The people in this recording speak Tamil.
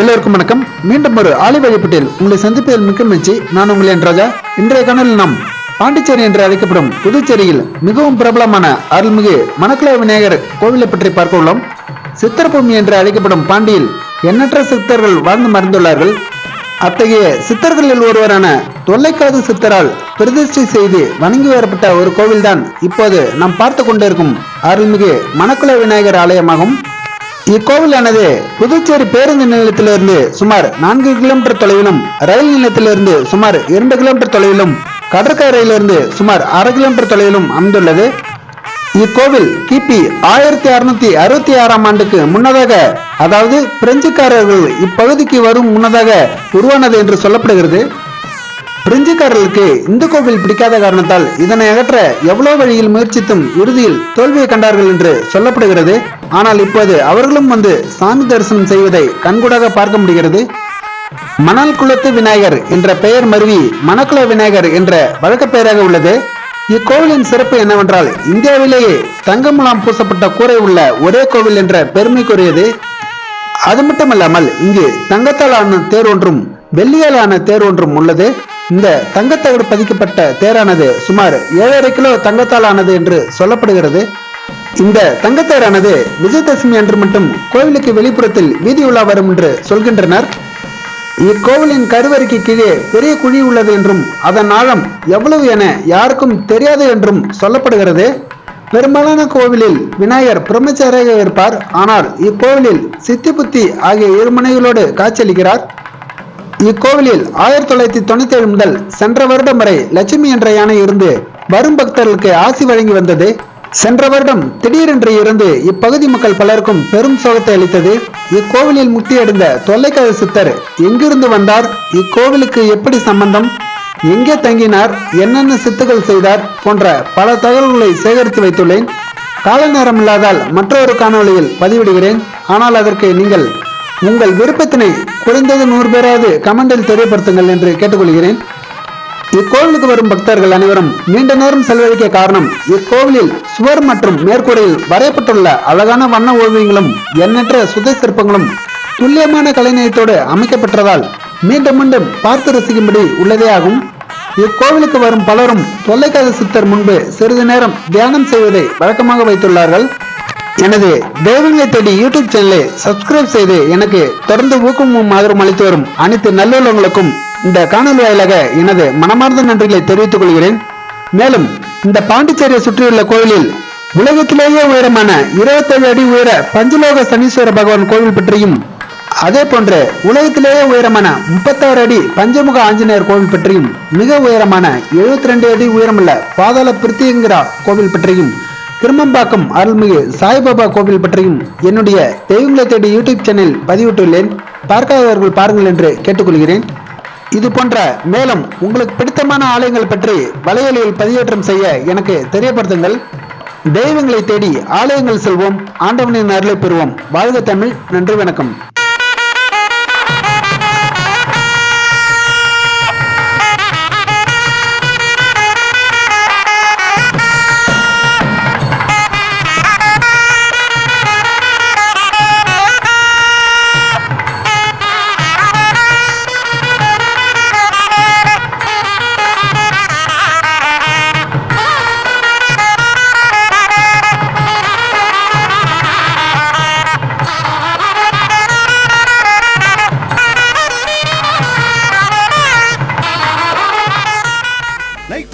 எல்லோருக்கும் வணக்கம். மீண்டும் ஒரு ஆலை வழிபட்டில் உங்களை சந்திப்பதில் மிக்க மகிழ்ச்சி. நான் உங்கள் என் ராஜா. இன்றைய கணலில் நாம் பாண்டிச்சேரி என்று அழைக்கப்படும் புதுச்சேரியில் மிகவும் பிரபலமான அருள்மிகு மணக்குள விநாயகர் கோவிலை பற்றி பார்க்க உள்ளோம். சித்தர்பூமி என்று அழைக்கப்படும் பாண்டியில் எண்ணற்ற சித்தர்கள் வாழ்ந்து மறந்துள்ளார்கள். அத்தகைய சித்தர்களில் ஒருவரான தொல்லைக்காது சித்தரால் பிரதிஷ்டை செய்து வணங்கி வரப்பட்ட ஒரு கோவில்தான் இப்போது நாம் பார்த்து கொண்டிருக்கும் அருள்மிகு மணக்குள விநாயகர் ஆலயமாகும். இக்கோவிலானது புதுச்சேரி பேருந்து நிலையத்திலிருந்து சுமார் நான்கு கிலோமீட்டர் தொலைவிலும் ரயில் நிலையத்திலிருந்து சுமார் இரண்டு கிலோமீட்டர் தொலைவிலும் கடற்கரையிலிருந்து சுமார் அரை கிலோமீட்டர் தொலைவிலும் அமைந்துள்ளது. இக்கோவில் கிபி ஆயிரத்தி அறுநூத்தி அறுபத்தி ஆறாம் ஆண்டுக்கு முன்னதாக அதாவது பிரெஞ்சுக்காரர்கள் இப்பகுதிக்கு வரும் முன்னதாக உருவானது என்று சொல்லப்படுகிறது. பிரெஞ்சுக்காரர்களுக்கு இந்து கோவில் பிடிக்காத காரணத்தால் இதனை அகற்ற எவ்வளவு வழியில் முயற்சித்தும் இறுதியில் தோல்வியை கண்டார்கள் என்று சொல்லப்படுகிறது. ஆனால் இப்போது அவர்களும் வந்து சாமி தரிசனம் செய்வதை கண்கூடாக பார்க்க முடிகிறது. மணல் குளத்து விநாயகர் என்ற பெயர் மருவி மணக்குள விநாயகர் என்ற வழக்க பெயராக உள்ளது. இக்கோவிலின் சிறப்பு என்னவென்றால் இந்தியாவிலேயே தங்கமுலாம் பூசப்பட்ட கூரை உள்ள ஒரே கோவில் என்ற பெருமைக்குரியது. அது மட்டுமல்லாமல் இங்கு தங்கத்தால் ஆன தேர் ஒன்றும் வெள்ளியால் ஆன தேர் ஒன்றும் உள்ளது. இந்த தங்கத்தகடு பதிக்கப்பட்ட தேரானது சுமார் ஏழரை கிலோ தங்கத்தால் ஆனது என்று சொல்லப்படுகிறது. இந்த தங்கத்தேரானது விஜயதசமி அன்று மட்டும் கோவிலுக்கு வெளிப்புறத்தில் வீதி உலா வரும் என்று சொல்கின்றனர். இக்கோவிலின் கருவறைக்கு கீழே பெரிய குழி உள்ளது என்றும் அதன் ஆழம் எவ்வளவு என யாருக்கும் தெரியாது என்றும் சொல்லப்படுகிறது. பெரும்பாலான கோவிலில் விநாயகர் பிரம்மச்சாரியாக இருப்பார். ஆனால் இக்கோவிலில் சித்தி புத்தி ஆகிய இருமனைகளோடு காட்சியளிக்கிறார். இக்கோவிலில் ஆயிரத்தி தொள்ளாயிரத்தி தொண்ணூத்தி ஏழு முதல் சென்ற வருடம் வரை லட்சுமி என்ற யானை இருந்து வரும் பக்தர்களுக்கு ஆசி வழங்கி வந்தது. சென்ற வருடம் திடீரென்று இருந்து இப்பகுதி மக்கள் பலருக்கும் பெரும் சோகத்தை அளித்தது. இக்கோவிலில் முக்தியடைந்த தொல்லைக்காத சித்தர் எங்கிருந்து வந்தார்? இக்கோவிலுக்கு எப்படி சம்பந்தம்? எங்கே தங்கினார்? என்னென்ன சித்துகள் செய்தார்? போன்ற பல தகவல்களை சேகரித்து வைத்துள்ளேன். கால நேரம் இல்லாதால் மற்றொரு காணொளியில் பதிவிடுகிறேன். ஆனால் அதற்கு நீங்கள் உங்கள் விருப்பத்தினை குறைந்தது நூறு பேராவது கமெண்டில் தெரியப்படுத்துங்கள் என்று கேட்டுக்கொள்கிறேன். இக்கோவிலுக்கு வரும் பக்தர்கள் அனைவரும் நீண்ட நேரம் செலவழிக்க காரணம் இக்கோவிலில் சுவர் மற்றும் மேற்கூரையில் வரையப்பட்டுள்ள அழகான வண்ண ஓவியங்களும் எண்ணற்ற சுதை சிற்பங்களும் துல்லியமான கலைநயத்தோடு அமைக்கப்பட்டதால் மீண்டும் மீண்டும் பார்த்து ரசிக்கும்படி உள்ளதே ஆகும் இக்கோவிலுக்கு வரும் பலரும் தொல்லைக்காத சித்தர் முன்பு சிறிது நேரம் தியானம் செய்வதை வழக்கமாக வைத்துள்ளார்கள். எனது தெய்வங்களை தேடி யூடியூப் சேனலை சப்ஸ்கிரைப் செய்து எனக்கு தொடர்ந்து ஊக்கமும் ஆதரவும் அளித்து வரும் அனைத்து நல்லுள்ளவங்களுக்கும் இந்த காணொலி வாயிலாக எனது மனமார்ந்த நன்றிகளை தெரிவித்துக் கொள்கிறேன். மேலும் இந்த பாண்டிச்சேரியை சுற்றியுள்ள கோயிலில் உலகத்திலேயே உயரமான இருபத்தேழு அடி உயர பஞ்சலோக சனீஸ்வர பகவான் கோவில் பற்றியும் அதே போன்று உலகத்திலேயே உயரமான முப்பத்தாறு அடி பஞ்சமுக ஆஞ்சநேயர் கோவில் பற்றியும் மிக உயரமான எழுபத்தி ரெண்டு அடி உயரமுள்ள பாதாள பிரித்தியங்கிரா கோவில் பற்றியும் திருமம்பாக்கம் அருள்மிகு சாய்பாபா கோவில் பற்றியும் என்னுடைய தெய்வங்களை தேடி யூடியூப் சேனல் பதிவிட்டுள்ளேன். பார்க்காதவர்கள் பாருங்கள் என்று கேட்டுக்கொள்கிறேன். இது போன்ற மேலும் உங்களுக்கு பிடித்தமான ஆலயங்கள் பற்றி வலையொலியில் பதிவேற்றம் செய்ய எனக்கு தெரியப்படுத்துங்கள். தெய்வங்களை தேடி ஆலயங்கள் செல்வோம். ஆண்டவனின் அருளை பெறுவோம். வாழ்க தமிழ். நன்றி வணக்கம்.